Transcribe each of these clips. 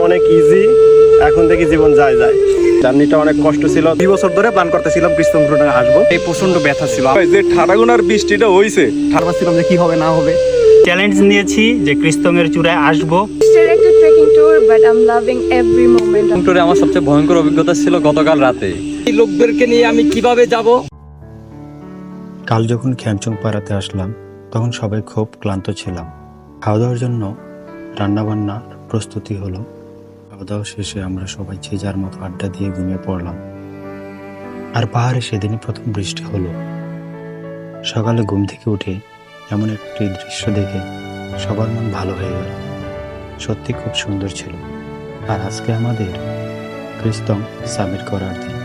অনেক ইজি এখন থেকে জীবন যায় যায়। জার্নিটা অনেক কষ্ট ছিল। দুই বছর ধরে প্ল্যান করতেছিলাম কৃষ্ণ ঘটনা আসব। এই প্রচণ্ড ব্যথা ছিল। যে ঠাডাগুনার বৃষ্টিটা হইছে। ভাবছিলাম যে কি হবে না হবে। চ্যালেঞ্জ নিয়েছি যে ক্রিস্তমের চূড়ায় আসব। ট্যুরে আমার সবচেয়ে ভয়ঙ্কর অভিজ্ঞতা ছিল গতকাল রাতে। এই লোকদেরকে নিয়ে আমি কীভাবে যাব? কাল যখন খ্যামচং পাড়াতে আসলাম তখন সবাই খুব ক্লান্ত ছিলাম। খাওয়া দাওয়ার জন্য রান্নাবান্নার প্রস্তুতি হলো। খাওয়া দাওয়া শেষে আমরা সবাই যে যার মতো আড্ডা দিয়ে ঘুমিয়ে পড়লাম। আর পাহাড়ে সেদিনই প্রথম বৃষ্টি হলো। সকালে ঘুম থেকে উঠে এমন একটি দৃশ্য দেখে সবার মন ভালো হয়ে গেল। সত্যি খুব সুন্দর ছিল। আর আজকে আমাদের ক্রিস্তম সাবমিট করার দিন।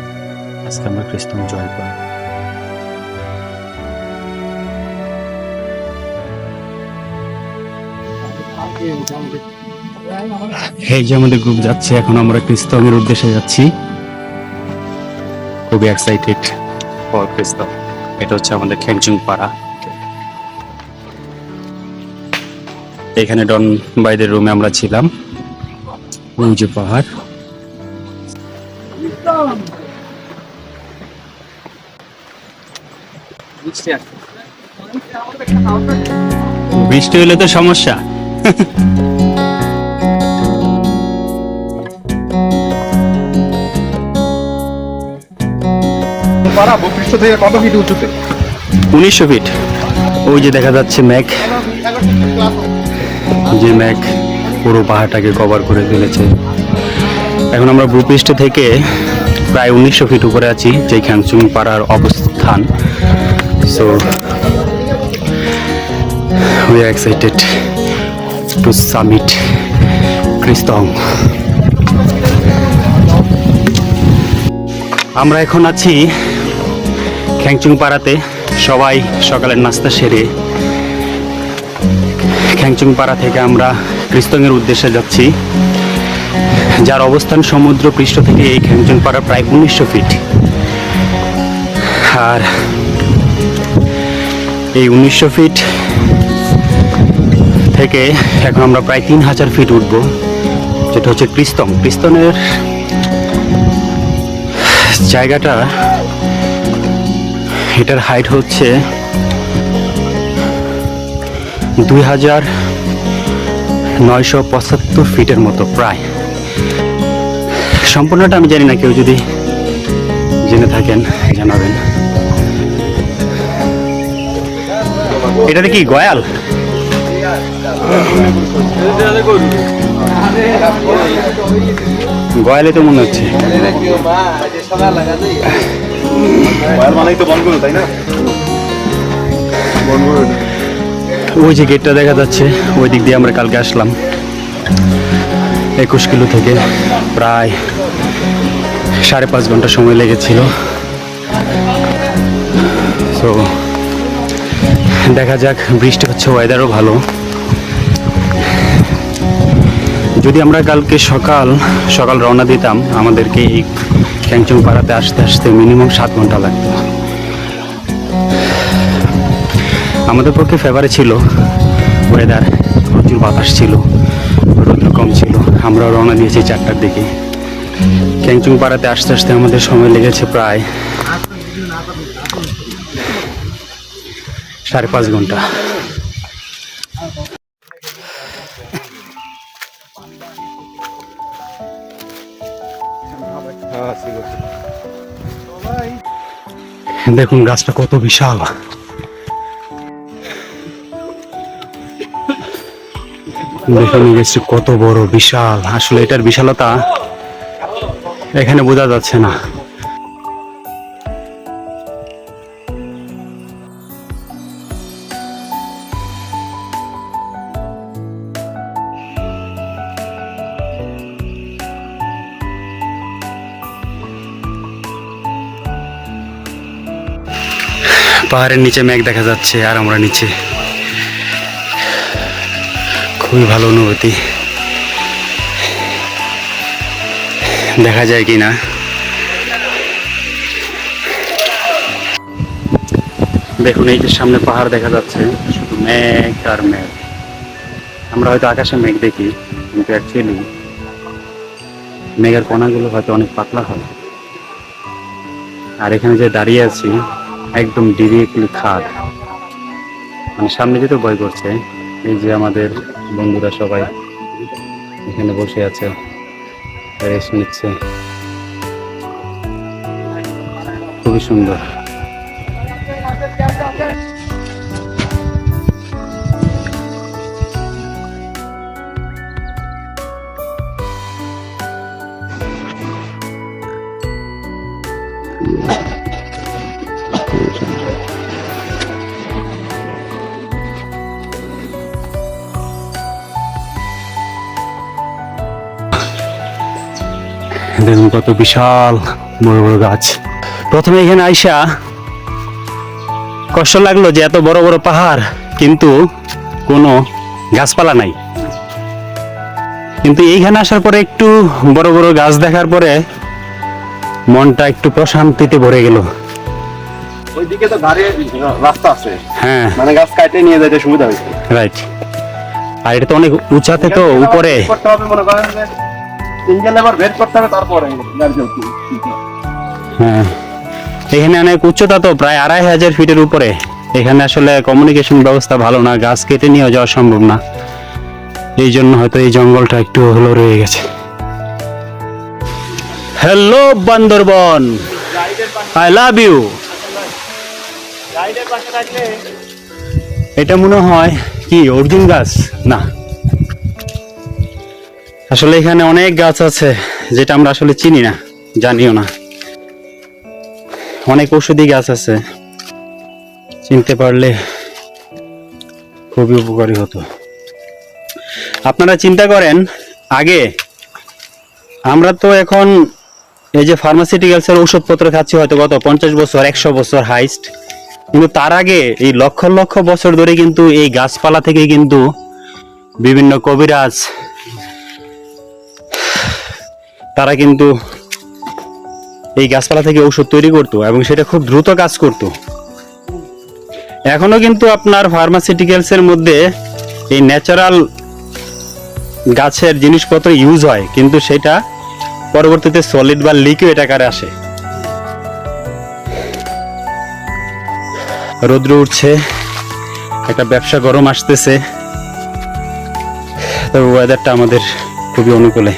আজকে আমরা ক্রিস্তম জয় পাই। এই যে আমাদের গ্রুপ যাচ্ছে, এখন আমরা ক্রিস্তমের উদ্দেশ্যে যাচ্ছি। খুবই এক্সাইটেড ফর ক্রিস্তম এটা হচ্ছে আমাদের খ্যাংচুং পাড়া। এখানে ডন বাইদের রুমে আমরা ছিলাম। ওই পাহাড়। বৃষ্টি হলে তো সমস্যা। পারা ভূপৃষ্ঠ থেকে কত ফিট উঁচুতে? উনিশশো ফিট ওই যে দেখা যাচ্ছে ম্যাক। যে ম্যাক পুরো পাহাড়টাকে কভার করে ফেলেছে। এখন আমরা ভূপৃষ্ঠ থেকে প্রায় উনিশশো ফিট উপরে আছি যে খ্যাংচুং পাড়ার অবস্থান। So we are excited to summit Kristong আমরা এখন আছি খ্যাংচুং পাড়াতে সবাই সকালের নাস্তা সেরে খ্যাংচুং পাড়া থেকে আমরা ক্রিস্তঙের উদ্দেশ্যে যাচ্ছি। যার অবস্থান সমুদ্র পৃষ্ঠ থেকে এই খ্যাংচুং পাড়া প্রায় উনিশশো ফিট। আর এই উনিশশো ফিট থেকে এখন আমরা প্রায় তিন হাজার ফিট উঠব, যেটা হচ্ছে ক্রিস্তম ক্রিস্তনের জায়গাটা এটার হাইট হচ্ছে দুই হাজার নয়শো পঁচাত্তর ফিটের মতো প্রায়। সম্পূর্ণটা আমি জানি না, কেউ যদি জেনে থাকেন, জানাবেন। এটাতে কি গয়াল? গয়ালে তো মনে হচ্ছে। ওই যে গেটটা দেখা যাচ্ছে, ওই দিক দিয়ে আমরা কালকে আসলাম। একুশ কিলো থেকে প্রায় সাড়ে পাঁচ ঘণ্টা সময় লেগেছিল। তো দেখা যাক, বৃষ্টি হচ্ছে ওয়েদারও ভালো। যদি আমরা কালকে সকাল সকাল রওনা দিতাম, আমাদেরকে এই ক্যাংচং পাড়াতে আসতে আসতে মিনিমাম সাত ঘণ্টা লাগতো। আমাদের পক্ষে ফেভারে ছিল ওয়েদার প্রচুর বাতাস ছিল রোদ্র কম ছিল আমরা রওনা দিয়েছি চারটার দিকে। ক্যাংচুং পাড়াতে আসতে আসতে আমাদের সময় লেগেছে প্রায় সাড়ে পাঁচ ঘণ্টা। দেখুন গাছটা কত বিশাল। দেখুন গেছি কত বড়, বিশাল। আসলে এটার বিশালতা এখানে বোঝা যাচ্ছে না। পাহাড়ের নিচে মেঘ দেখা যাচ্ছে আর আমরা নিচে। খুবই ভালো অনুভূতি। দেখা যায় কি না? দেখুন, এই যে সামনে পাহাড় দেখা যাচ্ছে, শুধু মেঘ আর মেঘ। আমরা হয়তো আকাশে মেঘ দেখি, কিন্তু অ্যাকচুয়ালি মেঘের কণাগুলো হয়তো অনেক পাতলা হয়। আর এখানে যে দাঁড়িয়ে আছি একদম ডিরেক্টলি খাদ। মানে সামনে যেতে ভয় করছে। এই যে আমাদের বন্ধুরা সবাই এখানে বসে আছে রেস্ট নিচ্ছে। খুবই সুন্দর। দেখুন কত বিশাল বড় বড় গাছ। প্রথমে এখানে আইসা কষ্ট লাগল যে এত বড় বড় পাহাড় কিন্তু কোনো গাছপালা নাই। কিন্তু এইখানে আসার পরে একটু বড় বড় গাছ দেখার পরে মনটা একটু প্রশান্তিতে ভরে গেল। ওইদিকে তো ধারে রাস্তা আছে। হ্যাঁ। মানে গাছ কাটে নিয়ে যেতে সুবিধা হয়েছে রাইট আর এটা তো অনেক উঁচাতে তো উপরে। করতে হবে মনে করেন যে সিঙ্গেল লেবার ভেদ করতে হবে তারপরে হ্যাঁ। এখানে অনেক উচ্চতা তো প্রায় আড়াই হাজার ফিটের উপরে। এখানে আসলে কমিউনিকেশন ব্যবস্থা ভালো না গাছ কেটে নিয়ে যাওয়া সম্ভব না। এই জন্য হয়তো এই জঙ্গলটা একটু হলো রয়ে গেছে। Hello Bandarban. I love you এটা মনে হয় কি অর্জুন গাছ? না। আসলে এখানে অনেক গাছ আছে যেটা আমরা আসলে চিনি না, জানিও না। অনেক ঔষধি গাছ আছে, চিনতে পারলে খুবই উপকারী হতো। আপনারা চিন্তা করেন, আগে আমরা তো এখন এই যে ফার্মাসিউটিক্যালসের ওষুধপত্র খাচ্ছি হয়তো গত পঞ্চাশ বছর, একশো বছর হাইস্ট, কিন্তু তার আগে এই লক্ষ লক্ষ বছর ধরে কিন্তু এই গাছপালা থেকে কিন্তু বিভিন্ন কবিরাজ তারা কিন্তু এই গাছপালা থেকে ঔষধ তৈরি করতো এবং সেটা খুব দ্রুত কাজ করত। এখনও কিন্তু আপনার ফার্মাসিউটিক্যালস এর মধ্যে এই ন্যাচারাল গাছের জিনিসপত্র ইউজ হয়, কিন্তু সেটা পরবর্তীতে সলিড বা লিকুইড আকারে আসে। রৌদ্র উঠছে, একটা ব্যবসা গরম আসতেছে। তবে ওয়েদারটা আমাদের খুবই অনুকূলে।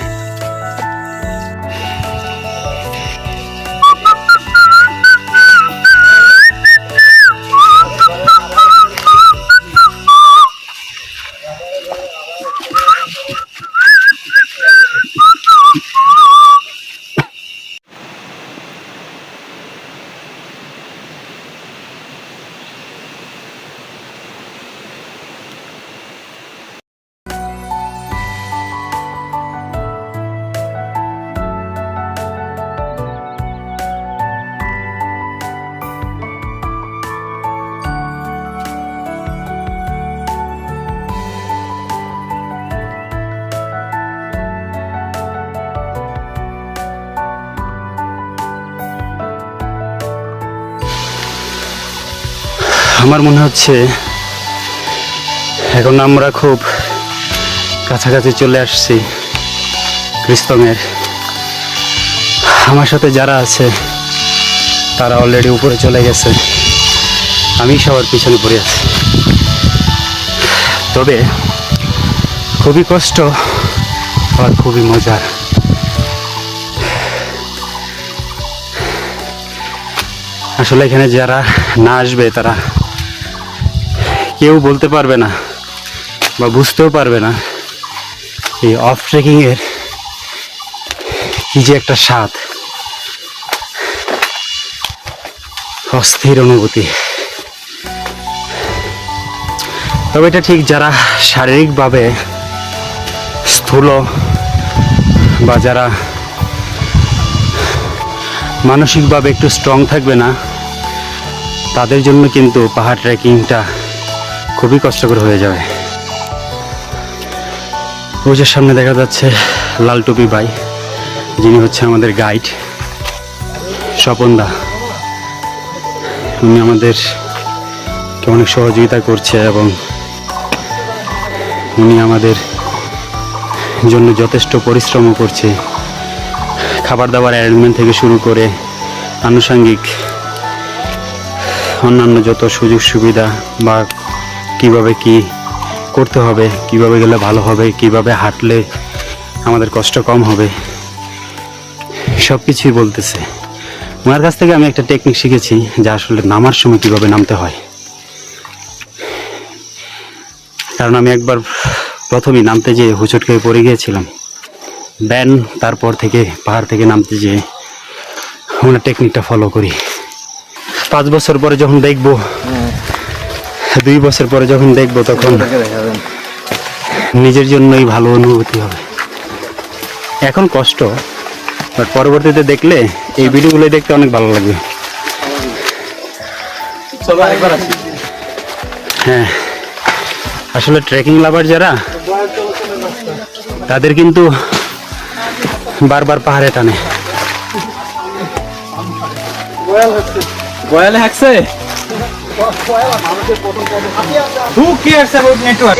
আমার মনে হচ্ছে এখন আমরা খুব কাছাকাছি চলে আসছি ক্রিস্তমের। আমার সাথে যারা আছে, তারা অলরেডি উপরে চলে গেছে। আমি সবার পিছনে পড়ে আছি। তবে খুবই কষ্ট আর খুবই মজার। আসলে এখানে যারা না আসবে, তারা কেউ বলতে পারবে না বা বুঝতেও পারবে না এই অফ ট্রেকিংয়ের কী যে একটা স্বাদ। অস্থির অনুভূতি। তবে এটা ঠিক যারা শারীরিকভাবে স্থূল বা যারা মানসিকভাবে একটু স্ট্রং থাকবে না, তাদের জন্য কিন্তু পাহাড় ট্রেকিংটা খুবই কষ্টকর হয়ে যাবে। ওই যে সামনে দেখা যাচ্ছে লাল টুপি ভাই, যিনি হচ্ছে আমাদের গাইড স্বপনদা উনি আমাদের অনেক সহযোগিতা করছে এবং উনি আমাদের জন্য যথেষ্ট পরিশ্রমও করছে। খাবার দাবার অ্যারেঞ্জমেন্ট থেকে শুরু করে আনুষঙ্গিক অন্যান্য যত সুযোগ সুবিধা বা কীভাবে কি করতে হবে, কীভাবে গেলে ভালো হবে, কীভাবে হাঁটলে আমাদের কষ্ট কম হবে সব কিছুই বলতেছে। ওনার কাছ থেকে আমি একটা টেকনিক শিখেছি, যা আসলে নামার সময় কীভাবে নামতে হয়। কারণ আমি একবার প্রথমেই নামতে যেয়ে হুচট খেয়ে পড়ে গিয়েছিলাম। দেন তারপর থেকে পাহাড় থেকে নামতে যেয়ে আমরা টেকনিকটা ফলো করি। পাঁচ বছর পরে যখন দেখব দুই বছর পরে যখন দেখব তখন নিজের জন্যই ভালো অনুভূতি হবে। এখন কষ্ট বাট পরবর্তীতে দেখলে এই ভিডিওগুলো দেখতে অনেক ভালো লাগবে। হ্যাঁ আসলে ট্রেকিং লাভার যারা তাদের কিন্তু বারবার পাহাড়ে টানে। বয়ালে হাঁকছে? Cares about network?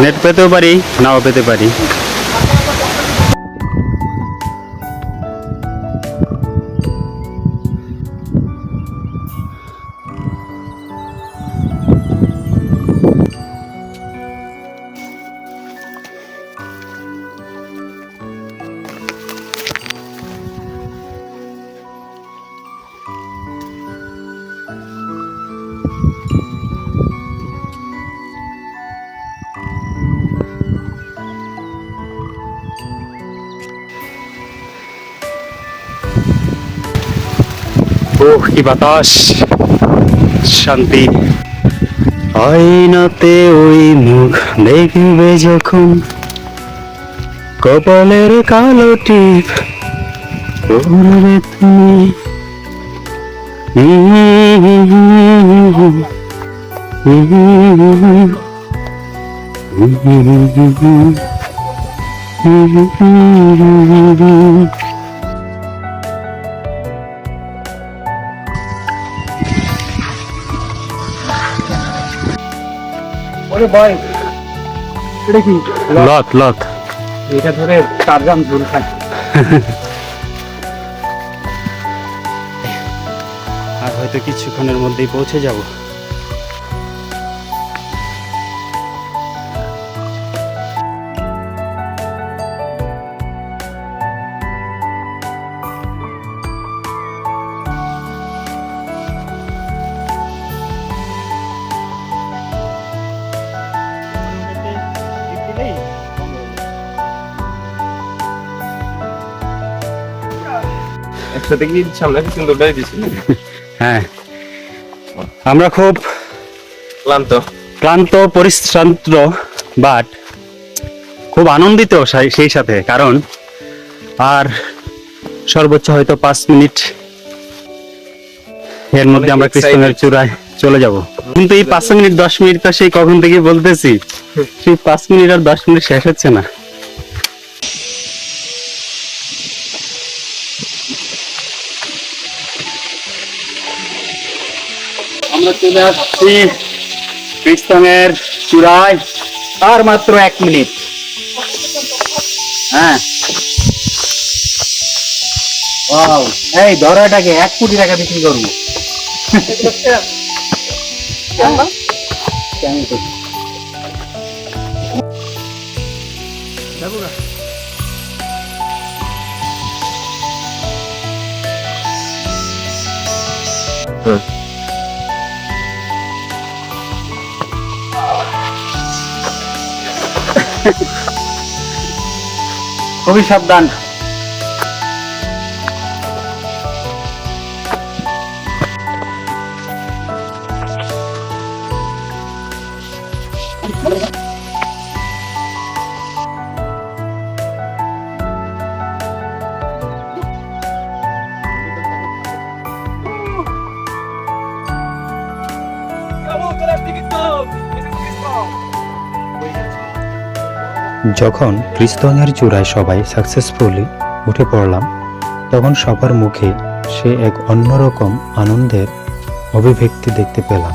নেট পেতেও পারি নাও পেতে পারি কি বাতাস শান্তি। আয়নাতে ওই মুখ দেখবে যখন কপালের কালো টিপ করবে তুমি। ওরে বয় এটা কি? লত লত এটা ধরে চারজন ঝুল খায়। আর হয়তো কিছুক্ষণের মধ্যেই পৌঁছে যাব। একসাথে কি সামনে কিন্তু ওটাই দিছি হ্যাঁ। আমরা খুব ক্লান্ত। ক্লান্ত পরিশ্রান্ত বাট খুব আনন্দিত সেই সাথে কারণ আর সর্বোচ্চ হয়তো পাঁচ মিনিট এর মধ্যে আমরা কৃষ্ণের চূড়ায় চলে যাব। কিন্তু এই পাঁচ মিনিট দশ মিনিট তো সেই কখন থেকে বলতেছি। সেই পাঁচ মিনিট আর দশ মিনিট শেষ হচ্ছে না। আমরা চলে আসছি কৃষ্ণের চূড়ায় আর মাত্র এক মিনিট। হ্যাঁ। এই ধরাটাকে এক কোটি টাকা বিক্রি করব। খুবই সাবধান। যখন ক্রিস্তনের চূড়ায় সবাই সাকসেসফুলি উঠে পড়লাম, তখন সবার মুখে সে এক অন্যরকম আনন্দের অভিব্যক্তি দেখতে পেলাম।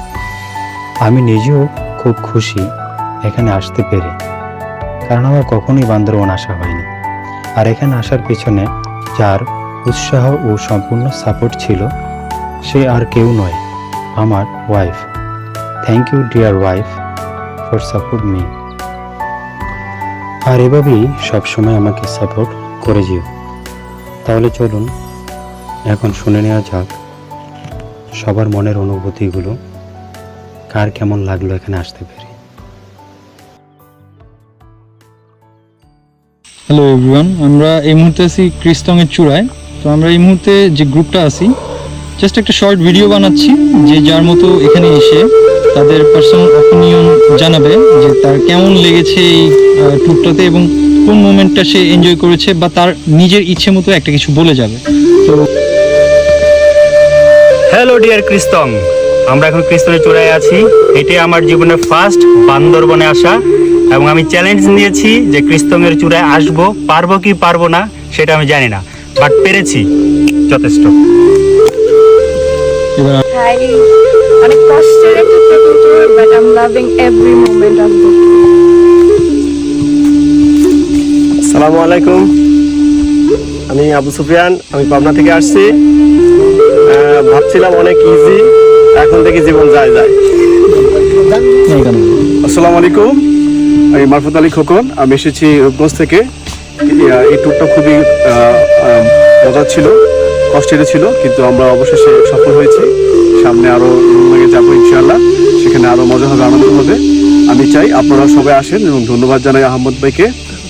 আমি নিজেও খুব খুশি এখানে আসতে পেরে, কারণ আমার কখনোই বান্দরবন আসা হয়নি। আর এখানে আসার পেছনে যার উৎসাহ ও সম্পূর্ণ সাপোর্ট ছিল, সে আর কেউ নয়, আমার wife thank you dear wife for support me আর এভাবেই সবসময় আমাকে সাপোর্ট করে যেও। তাহলে চলুন, এখন শুনে নেওয়া যাক সবার মনের অনুভূতিগুলো কার কেমন লাগল এখানে আসতে পেরে। হ্যালো এভরিওয়ান আমরা এই মুহূর্তে আছি ক্রিস্টংয়ের চূড়ায়। তো আমরা এই মুহূর্তে যে গ্রুপটা আছি জাস্ট একটা শর্ট ভিডিও বানাচ্ছি, যে যার মতো এখানে এসে তাদের পার্সোনাল অপিনিয়ন জানাবে যে তার কেমন লেগেছে এই ট্যুরটাতে এবং কোন মোমেন্টটা সে এনজয় করেছে বা তার নিজের ইচ্ছে মতো একটা কিছু বলে যাবে। তো হ্যালো ডিয়ার ক্রিস্তং আমরা এখন ক্রিস্তনের চূড়ায় আছি। এটাই আমার জীবনের ফার্স্ট বান্দরবনে আসা এবং আমি চ্যালেঞ্জ নিয়েছি যে ক্রিস্তঙ্গের চূড়ায় আসব পারব কি পারব না সেটা আমি জানি না। বাট পেরেছি যথেষ্ট. অনেক কষ্টের একটা trekking tour but I am loving every moment of the সালামু আলাইকুম। আমি আবু সুফিয়ান, আমি পাবনা থেকে আসছি। ভাবছিলাম অনেক ইজি এখন দেখি জীবন যায় যায়। আসসালামু আলাইকুম। আমি মারফত আলী খোকন, আমি এসেছি রূপগঞ্জ থেকে। এই- ট্যুরটা খুবই মজার ছিল। কষ্টের ছিল কিন্তু আমরা অবশেষে সফল হয়েছি। সামনে আরও রুমে যাব ইনশাআল্লাহ। সেখানে আরও মজা হবে আনন্দ হবে। আমি চাই আপনারা সবাই আসেন এবং ধন্যবাদ জানাই আহমদ ভাইকে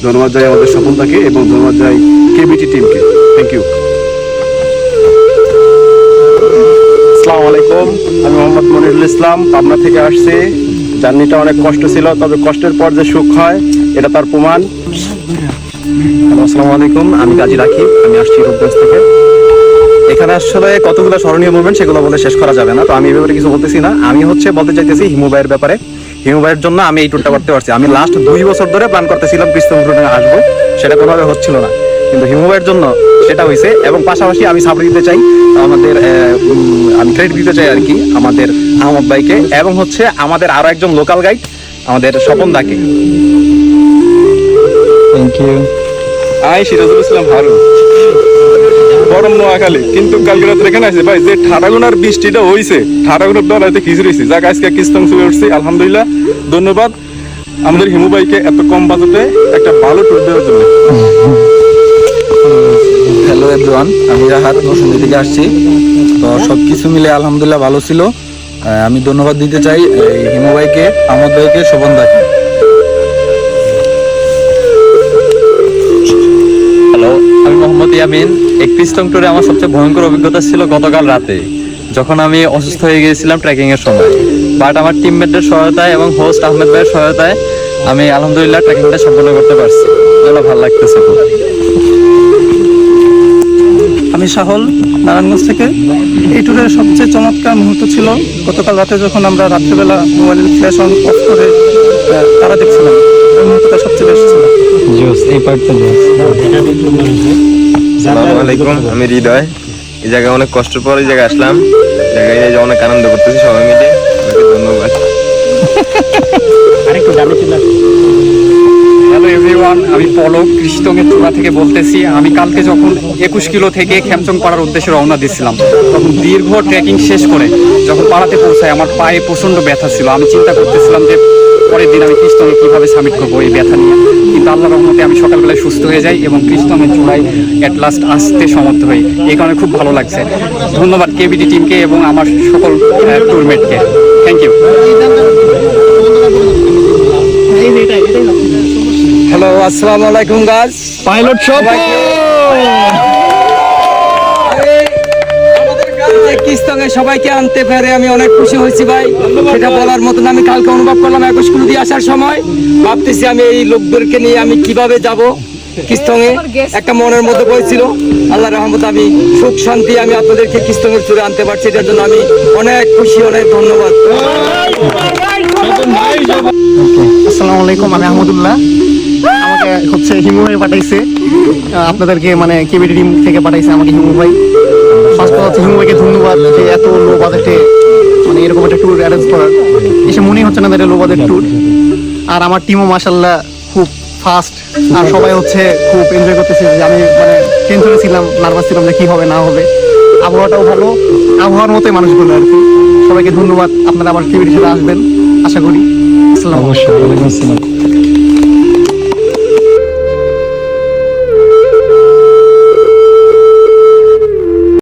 ধন্যবাদ জানাই আমাদের সফলতাকে এবং ধন্যবাদ জানাই কেবিটি টিমকে। থ্যাংক ইউ আসসালামু আলাইকুম আমি মোহাম্মদ মনিরুল ইসলাম পাবনা থেকে আসছি। জার্নিটা অনেক কষ্ট ছিল তবে কষ্টের পর যে সুখ হয় এটা তার প্রমাণ। আসসালামু আলাইকুম আমি কাজী রাকিব আমি আসছি রূপগঞ্জ থেকে। এখানে আসলে কতগুলো স্মরণীয় মুভমেন্ট সেগুলো বলে শেষ করা যাবে না। তো আমি ব্যাপারে কিছু বলতেছি না। আমি হচ্ছে বলতে চাইতেছি হিমুবাইয়ের ব্যাপারে। হিমুবাইয়ের জন্য আমি এই ট্যুরটা করতে পারছি। আমি লাস্ট দুই বছর ধরে প্ল্যান করতেছিলাম কৃষ্ণ ট্যুরে আসব। সেটা কোনোভাবে হচ্ছিল না। কিন্তু হিমুবাইয়ের জন্য সেটা হয়েছে এবং পাশাপাশি আমি সাপোর্ট দিতে চাই আমাদের আমি ক্রেডিট দিতে চাই আর কি আমাদের আহমদ ভাইকে এবং হচ্ছে আমাদের আরও একজন লোকাল গাইড আমাদের স্বপন দাকে। Thank you I, Sirajul Islam Harun গরম নোয়াখালী, কিন্তু কালকে রাত্রে এখানে আছে ভাই, যে ঠাডাগুনার বৃষ্টিটা হইছে, ঠাডাগুনার ডলাইতে খিচুড়ি হয়েছে যাক, আজকে কিস্তং চলে উঠছি, আলহামদুলিল্লাহ, ধন্যবাদ। আমাদের হিমু ভাইকে এত কম বাজেটে একটা ভালো ট্যুর দেওয়ার জন্য। হ্যালো এভরিওয়ান আমি রাহাত নরসিংদী থেকে আসছি। তো সব কিছু মিলে আলহামদুলিল্লাহ ভালো ছিল। আমি ধন্যবাদ দিতে চাই হিমু ভাইকে আমদ ভাইকে, শোভন দাকে আমি মোহাম্মদ ইয়ামিন। এই ক্রিস্টং ট্যুরে আমার সবচেয়ে ভয়ঙ্কর অভিজ্ঞতা ছিল গতকাল রাতে, যখন আমি অসুস্থ হয়ে গিয়েছিলাম ট্রেকিং এর সময়। বাট আমার টিমমেটদের সহায়তায় এবং হোস্ট আহমেদ ভাইয়ের সহায়তায় আমি আলহামদুলিল্লাহ ট্রেকিংটা সম্পন্ন করতে পারছি। এগুলো ভালো লাগতেছে খুব। আমি সাহল, নারায়ণগঞ্জ থেকে। এই ট্যুরের সবচেয়ে চমৎকার মুহূর্ত ছিল গতকাল রাতে যখন আমরা রাত্রিবেলা মোবাইলের ফ্ল্যাশ অন অফ করে তারা দেখছিলাম। মুহূর্তটা সবচেয়ে বেশি ছিল। জোস এই পার্টটা জোস। আসসালামু আলাইকুম আমি হৃদয়। এই জায়গায় অনেক কষ্টের পর এই জায়গায় আসলাম। জায়গায় যে অনেক আনন্দ করতেছি সবাই মিলে। ধন্যবাদ। হ্যালো এভরিওয়ান আমি পলক কৃষ্ণঙ্গের চূড়া থেকে বলতেছি আমি কালকে যখন একুশ কিলো থেকে খ্যামচং পাড়ার উদ্দেশ্যে রওনা দিয়েছিলাম তখন দীর্ঘ ট্রেকিং শেষ করে যখন পাড়াতে পৌঁছায় আমার পায়ে প্রচণ্ড ব্যথা ছিল। আমি চিন্তা করতেছিলাম যে পরের দিন আমি কৃষ্ণঙ্গে কীভাবে সামিট করব এই ব্যথা নিয়ে। কিন্তু আল্লাহ রহমতে আমি সকালবেলায় সুস্থ হয়ে যাই এবং কৃষ্ণঙ্গের চূড়ায় অ্যাট লাস্ট আসতে সমর্থ হই। এই কারণে খুব ভালো লাগছে। ধন্যবাদ কেবিডি টিমকে এবং আমার সকল টুরমেটকে থ্যাংক ইউ হ্যালো আসসালামু আলাইকুম গাছ পাইলট কিস্তঙ্গে সবাইকে আনতে পেরে আমি অনেক খুশি হয়েছি ভাই। সেটা বলার মতন আমি কালকে অনুভব করলাম একুশ কিলো দিয়ে আসার সময়। ভাবতেছি আমি এই লোকদেরকে নিয়ে আমি কীভাবে যাব কিস্তঙ্গে একটা মনের মধ্যে বইছিল আল্লাহ রহমত, আমি সুখ শান্তি আমি আপনাদেরকে কিস্তঙ্গের চূড়ে আনতে পারছি। এটার জন্য আমি অনেক খুশি, অনেক ধন্যবাদ। আসসালামু আলাইকুম, আমি আহমদুল্লাহ। আমাকে হচ্ছে হিমু ভাই পাঠাইছে। আপনাদেরকে মানে কেবিডি টিম থেকে পাঠাইছে আমাকে হিমু ভাই। মানে আর সবাই হচ্ছে খুব এনজয় করতেছে যে আমি মানে ছিলাম নার্ভাস ছিলাম না হবে। আবহাওয়াটাও ভালো। আবহাওয়ার মানুষগুলো আর কি। সবাইকে ধন্যবাদ। আপনারা আমার টিভির সাথে আসবেন। আশা করি। আসসালাম।